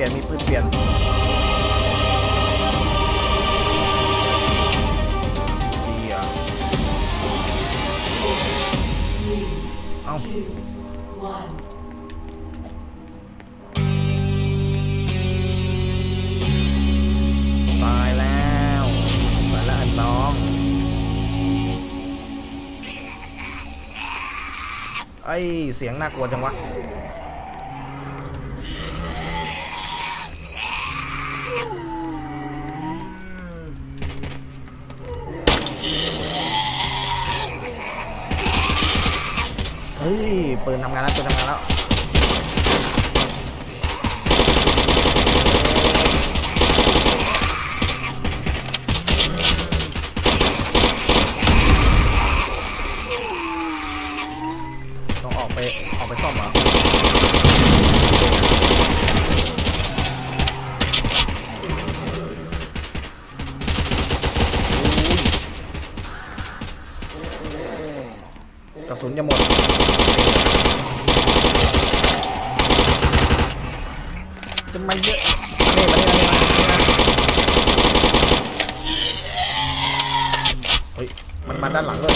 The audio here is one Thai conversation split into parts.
ลี่ยนมีปืนเปลี่ยนดีอะเอ้าตายแล้วตายแล้วอันน้อง ไอ้เสียงน่ากลัวจังวะ ฮ้ยปืนทำงานแล้วปืนทำงานแล้วต้องออกไปออกไปซ่อมเหรออุ้ยกระสุนจะหมด จะมาเยอะนี่มานี่มานี่มานี่มาเฮ้ยมันมาด้านหลังเลย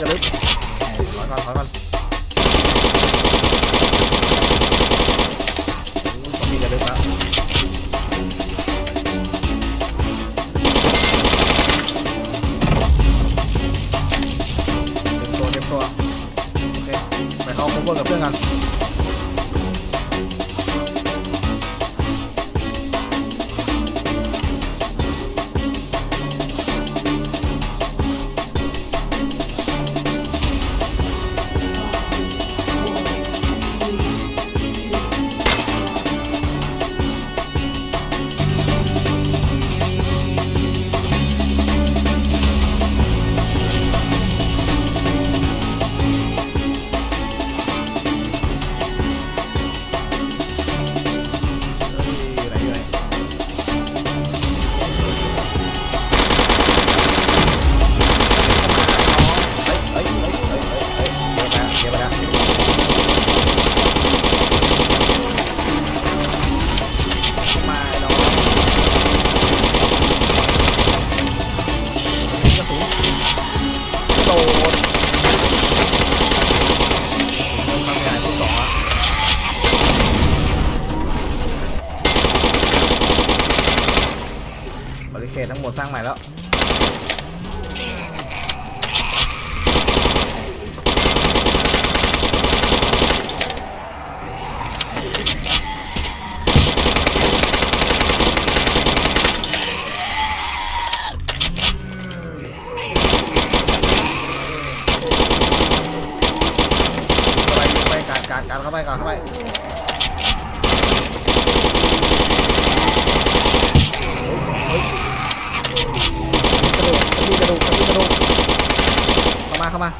กระลึกถอยก่อนถอยก่อน หมดสร้างใหม่แล้วการการการเข้าไปการเข้าไป มา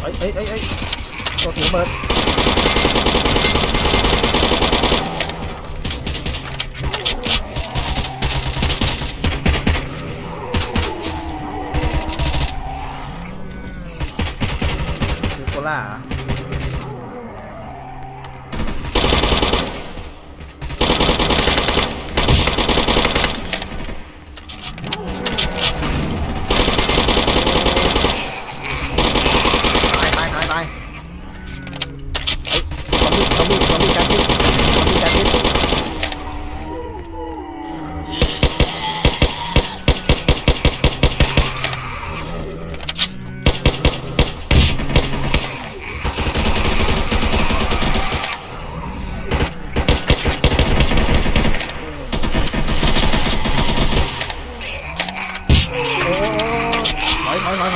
เอ้ยเอ้ยอ้ยอ้ตัวถือเบิร์ดโคล่า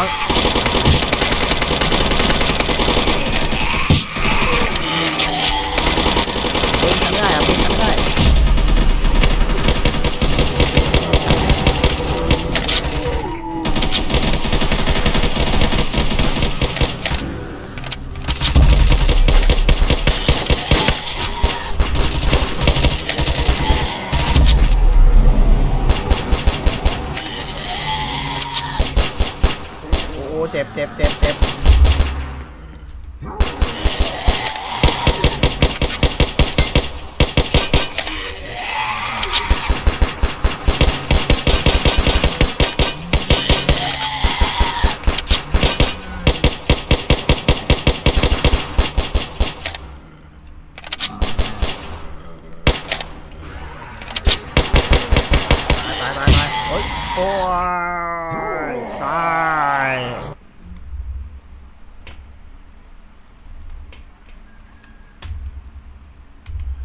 ถ เจ็บเจ็บเจ็บเจ็บตายตายตายเฮ้ยโอ้